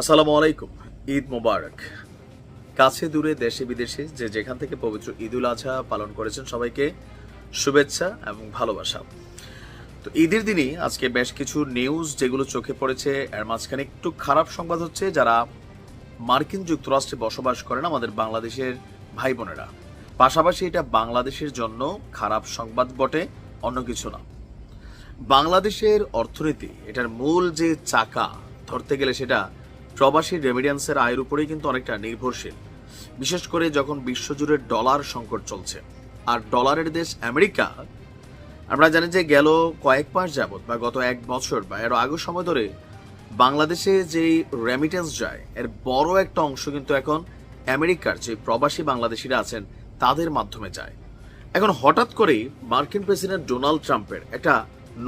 আসসালামু আলাইকুম, ঈদ মোবারক। কাছে দূরে দেশে বিদেশে যে যেখান থেকে পবিত্র ঈদুল আজহা পালন করেছেন সবাইকে শুভেচ্ছা এবং ভালোবাসা। তো ঈদের দিনই আজকে বেশ কিছু নিউজ যেগুলো চোখে পড়েছে, এর মাঝখানে একটু খারাপ সংবাদ হচ্ছে যারা মার্কিন যুক্তরাষ্ট্রে বসবাস করেন আমাদের বাংলাদেশের ভাই বোনেরা। পাশাপাশি এটা বাংলাদেশের জন্য খারাপ সংবাদ বটে, অন্য কিছু না। বাংলাদেশের অর্থনীতি, এটার মূল যে চাকা ধরতে গেলে সেটা প্রবাসী রেমিডিয়ান্সের আয়ের উপরেই কিন্তু অনেকটা নির্ভরশীল। বিশেষ করে যখন বিশ্বজুড়ে ডলার সংকট চলছে। আর ডলারের দেশ আমেরিকা, আমরা জানি যে গেল কয়েক মাস যাবৎ বা গত এক বছর বা এর আগের সময় ধরে বাংলাদেশে যে রেমিটেন্স যায়, এর বড় একটা অংশ কিন্তু এখন আমেরিকার যে প্রবাসী বাংলাদেশিরা আছেন, তাদের মাধ্যমে যায়। এখন হঠাৎ করেই মার্কিন প্রেসিডেন্ট ডোনাল্ড ট্রাম্পের একটা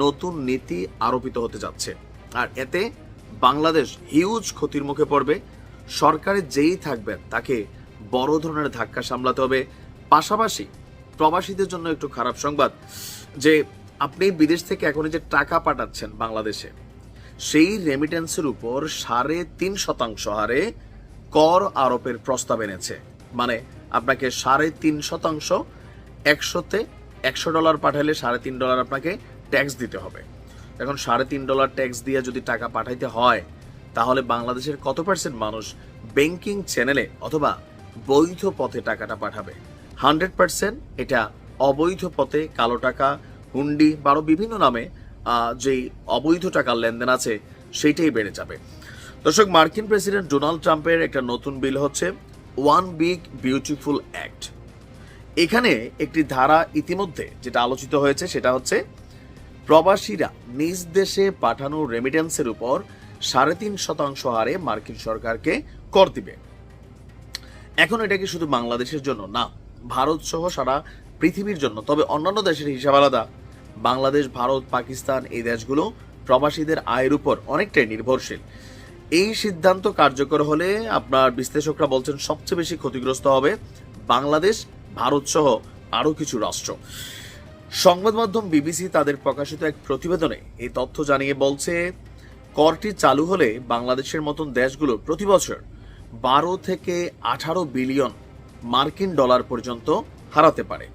নতুন নীতি আরোপিত হতে যাচ্ছে। আর এতে বাংলাদেশ হিউজ ক্ষতির মুখে পড়বে। সরকারে যেই থাকবেন, তাকে বড় ধরনের ধাক্কা সামলাতে হবে। পাশাপাশি প্রবাসীদের জন্য একটু খারাপ সংবাদ, যে আপনি বিদেশ থেকে এখন যে টাকা পাঠাচ্ছেন বাংলাদেশে, সেই রেমিটেন্সের উপর সাড়ে তিন শতাংশ হারে কর আরোপের প্রস্তাব এনেছে। মানে আপনাকে সাড়ে তিন শতাংশ একশোতে একশো ডলার পাঠালে সাড়ে তিন ডলার আপনাকে ট্যাক্স দিতে হবে। এখন সাড়ে তিন ডলার ট্যাক্স দিয়ে যদি টাকা পাঠাইতে হয়, তাহলে বাংলাদেশের কত পার্সেন্ট মানুষ ব্যাংকিং চ্যানেলে অথবা বৈধ পথে টাকাটা পাঠাবে? হান্ড্রেড পার্সেন্ট এটা অবৈধ পথে কালো টাকা, হুন্ডি বা বিভিন্ন নামে যেই অবৈধ টাকার লেনদেন আছে, সেইটাই বেড়ে যাবে। দর্শক, মার্কিন প্রেসিডেন্ট ডোনাল্ড ট্রাম্পের একটা নতুন বিল হচ্ছে ওয়ান বিগ বিউটিফুল অ্যাক্ট এখানে একটি ধারা ইতিমধ্যে যেটা আলোচিত হয়েছে, সেটা হচ্ছে প্রবাসীরা নিজ দেশে পাঠানো রেমিটেন্সের উপর সাড়ে তিন শতাংশ হারে মার্কিন সরকারকে কর দিবে। এখন এটা কি শুধু বাংলাদেশের জন্য? না, ভারত সহ সারা পৃথিবীর জন্য। তবে অন্যান্য দেশের হিসাব আলাদা। বাংলাদেশ, ভারত, পাকিস্তান এই দেশগুলো প্রবাসীদের আয়ের উপর অনেকটাই নির্ভরশীল। এই সিদ্ধান্ত কার্যকর হলে আপনার বিশ্লেষকরা বলছেন সবচেয়ে বেশি ক্ষতিগ্রস্ত হবে বাংলাদেশ, ভারত সহ আরও কিছু রাষ্ট্র। সংবাদ মাধ্যম বিবিসি তাদের প্রকাশিত এক প্রতিবেদনে এই তথ্য জানিয়ে বলছে, করটি চালু হলে বাংলাদেশের মতন দেশগুলো প্রতি বছর বারো থেকে আঠারো বিলিয়ন মার্কিন ডলার পর্যন্ত হারাতে পারে।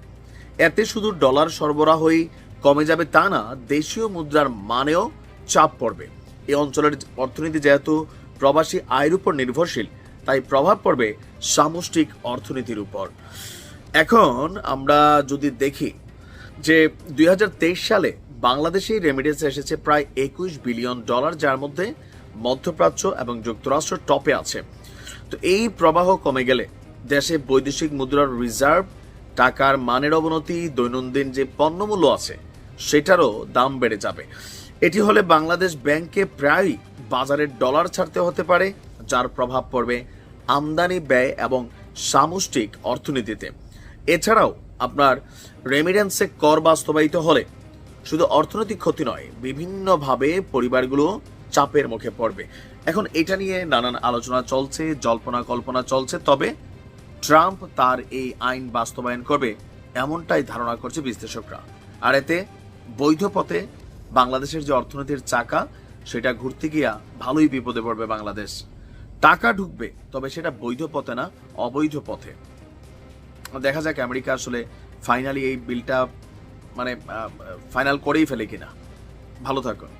এতে শুধু ডলার সরবরাহই কমে যাবে তা না, দেশীয় মুদ্রার মানেও চাপ পড়বে। এই অঞ্চলের অর্থনীতি যেহেতু প্রবাসী আয়ের উপর নির্ভরশীল, তাই প্রভাব পড়বে সামষ্টিক অর্থনীতির উপর। এখন আমরা যদি দেখি যে দুই হাজার তেইশ সালে বাংলাদেশে রেমিডেন্স এসেছে প্রায় একুশ বিলিয়ন ডলার, যার মধ্যে মধ্যপ্রাচ্য এবং যুক্তরাষ্ট্র টপে আছে। তো এই প্রবাহ কমে গেলে দেশে বৈদেশিক মুদ্রার রিজার্ভ টাকার মানের অবনতি, দৈনন্দিন যে পণ্যমূল্য আছে, সেটারও দাম বেড়ে যাবে। এটি হলে বাংলাদেশ ব্যাংকে প্রায়ই বাজারের ডলার ছাড়তে হতে পারে, যার প্রভাব পড়বে আমদানি ব্যয় এবং সামষ্টিক অর্থনীতিতে। এছাড়াও আপনার রেমিডেন্সে কর বাস্তবায়িত হলে শুধু অর্থনৈতিক ক্ষতি নয়, বিভিন্নভাবে পরিবারগুলো চাপের মুখে পড়বে। এখন এটা নিয়ে নানান আলোচনা চলছে, জল্পনা কল্পনা চলছে, তবে ট্রাম্প তার এই আইন বাস্তবায়ন করবে এমনটাই ধারণা করছে বিশ্লেষকরা। আর এতে বৈধ পথে বাংলাদেশের যে অর্থনীতির চাকা, সেটা ঘুরতে গিয়া ভালোই বিপদে পড়বে বাংলাদেশ। টাকা ঢুকবে, তবে সেটা বৈধ পথে না, অবৈধ পথে। দেখা যাক আমেরিকা আসলে ফাইনালি এই বিলটা মানে ফাইনাল করেই ফেলে কিনা। ভালো থাকুন।